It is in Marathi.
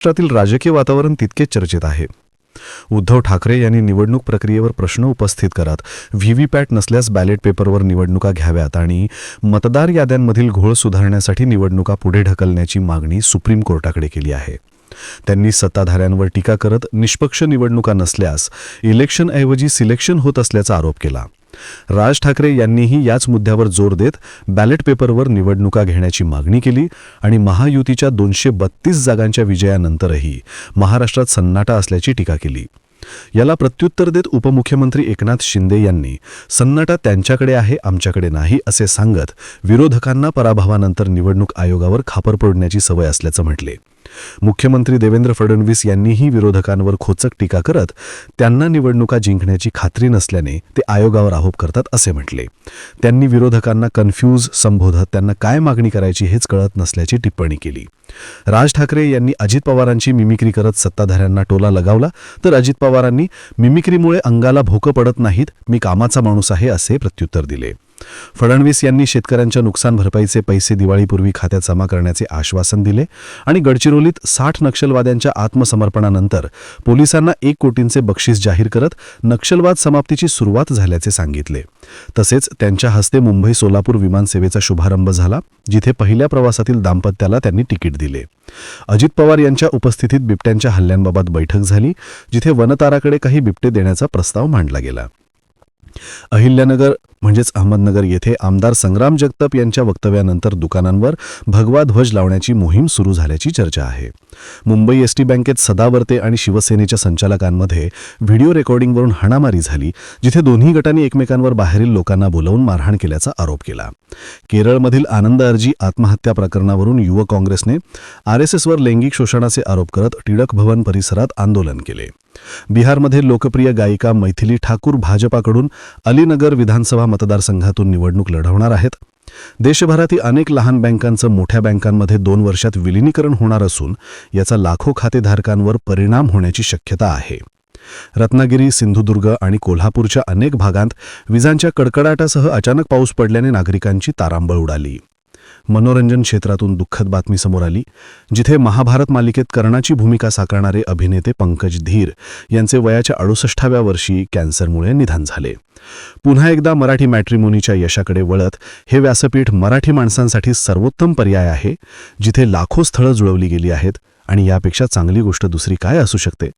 महाराष्ट्रातील राजकीय वातावरण तितकेच चर्चेत आहे. उद्धव ठाकरे यांनी निवडणूक प्रक्रियेवर प्रश्न उपस्थित करत. व्हीव्हीपॅट नसल्यास बॅलेट पेपरवर निवडणुका घ्याव्यात आणि मतदार याद्यांमधील घोळ सुधारण्यासाठी निवडणुका पुढे ढकलण्याची मागणी सुप्रीम कोर्टाकडे केली आहे. त्यांनी सत्ताधाऱ्यांवर टीका करत निष्पक्ष निवडणुका नसल्यास इलेक्शनऐवजी सिलेक्शन होत असल्याचा आरोप केला. राज ठाकरे यांनीही याच मुद्द्यावर जोर देत बॅलेट पेपरवर निवडणुका घेण्याची मागणी केली आणि महायुतीच्या दोनशे बत्तीस जागांच्या विजयानंतरही महाराष्ट्रात सन्नाटा असल्याची टीका केली. याला प्रत्युत्तर देत उपमुख्यमंत्री एकनाथ शिंदे यांनी सन्नाटा त्यांच्याकडे आहे आमच्याकडे नाही असे सांगत विरोधकांना पराभवानंतर निवडणूक आयोगावर खापर पडण्याची सवय असल्याचं म्हटले. मुख्यमंत्री देवेंद्र फडणवीस यांनीही विरोधकांवर खोचक टीका करत त्यांना निवडणुका जिंकण्याची खात्री नसल्याने ते आयोगावर आरोप करतात असे म्हटले. त्यांनी विरोधकांना कन्फ्यूज संबोधत त्यांना काय मागणी करायची हेच कळत नसल्याची टिप्पणी केली. राज ठाकरे यांनी अजित पवारांची मिमिक्री करत सत्ताधाऱ्यांना टोला लगावला तर अजित पवारांनी मिमिक्रीमुळे अंगाला भोकं पडत नाहीत मी कामाचा माणूस आहे असे प्रत्युत्तर दिले. फडणवीस यांनी शेतकऱ्यांच्या नुकसान भरपाईचे पैसे दिवाळीपूर्वी खात्यात जमा करण्याचे आश्वासन दिले आणि गडचिरोलीत साठ नक्षलवाद्यांच्या आत्मसमर्पणानंतर पोलिसांना एक कोटींचे बक्षीस जाहीर करत नक्षलवाद समाप्तीची सुरुवात झाल्याचे सांगितले. तसेच त्यांच्या हस्ते मुंबई सोलापूर विमानसेवेचा शुभारंभ झाला जिथे पहिल्या प्रवासातील दाम्पत्याला त्यांनी तिकीट दिले. अजित पवार यांच्या उपस्थितीत बिबट्यांच्या हल्ल्यांबाबत बैठक झाली जिथे वनताराकडे काही बिबटे देण्याचा प्रस्ताव मांडला गेला. अहिल्यानगर म्हणजेच अहमदनगर येथे आमदार संग्राम जगताप यांच्या वक्तव्यानंतर दुकानांवर भगवा ध्वज लावण्याची मोहीम सुरू झाल्याची चर्चा आहे. मुंबई एसटी बँकेत सदावर्ते आणि शिवसेनेच्या संचालकांमध्ये व्हिडिओ रेकॉर्डिंगवरून हाणामारी झाली जिथे दोन्ही गटांनी एकमेकांवर बाहेरील लोकांना बोलावून मारहाण केल्याचा आरोप केला. केरळमधील आनंद अर्जी आत्महत्या प्रकरणावरून युवक काँग्रेसने आरएसएसवर लैंगिक शोषणाचे आरोप करत टिळक भवन परिसरात आंदोलन केले. बिहारमध्ये लोकप्रिय गायिका मैथिली ठाकूर भाजपाकडून अलीनगर विधानसभा मतदारसंघातून निवडणूक लढवणार आहेत. देशभरातील अनेक लहान बँकांचं मोठ्या बँकांमध्ये दोन वर्षात विलिनीकरण होणार असून याचा लाखो खातेधारकांवर परिणाम होण्याची शक्यता आहे. रत्नागिरी सिंधुदुर्ग आणि कोल्हापूरच्या अनेक भागांत विजांच्या कडकडाटासह अचानक पाऊस पडल्याने नागरिकांची तारांबळ उडाली. मनोरंजन क्षेत्रातून दुःखद बातमी समोर आली जिथे महाभारत मालिकेत कर्णाची भूमिका साकारणारे अभिनेते पंकज धीर यांचे वयाच्या अडुसष्टाव्या वर्षी कॅन्सरमुळे निधन झाले. पुन्हा एकदा मराठी मॅट्रिमोनीच्या यशाकडे वळत हे व्यासपीठ मराठी माणसांसाठी सर्वोत्तम पर्याय आहे जिथे लाखो स्थळं जुळवली गेली आहेत आणि यापेक्षा चांगली गोष्ट दुसरी काय असू शकते?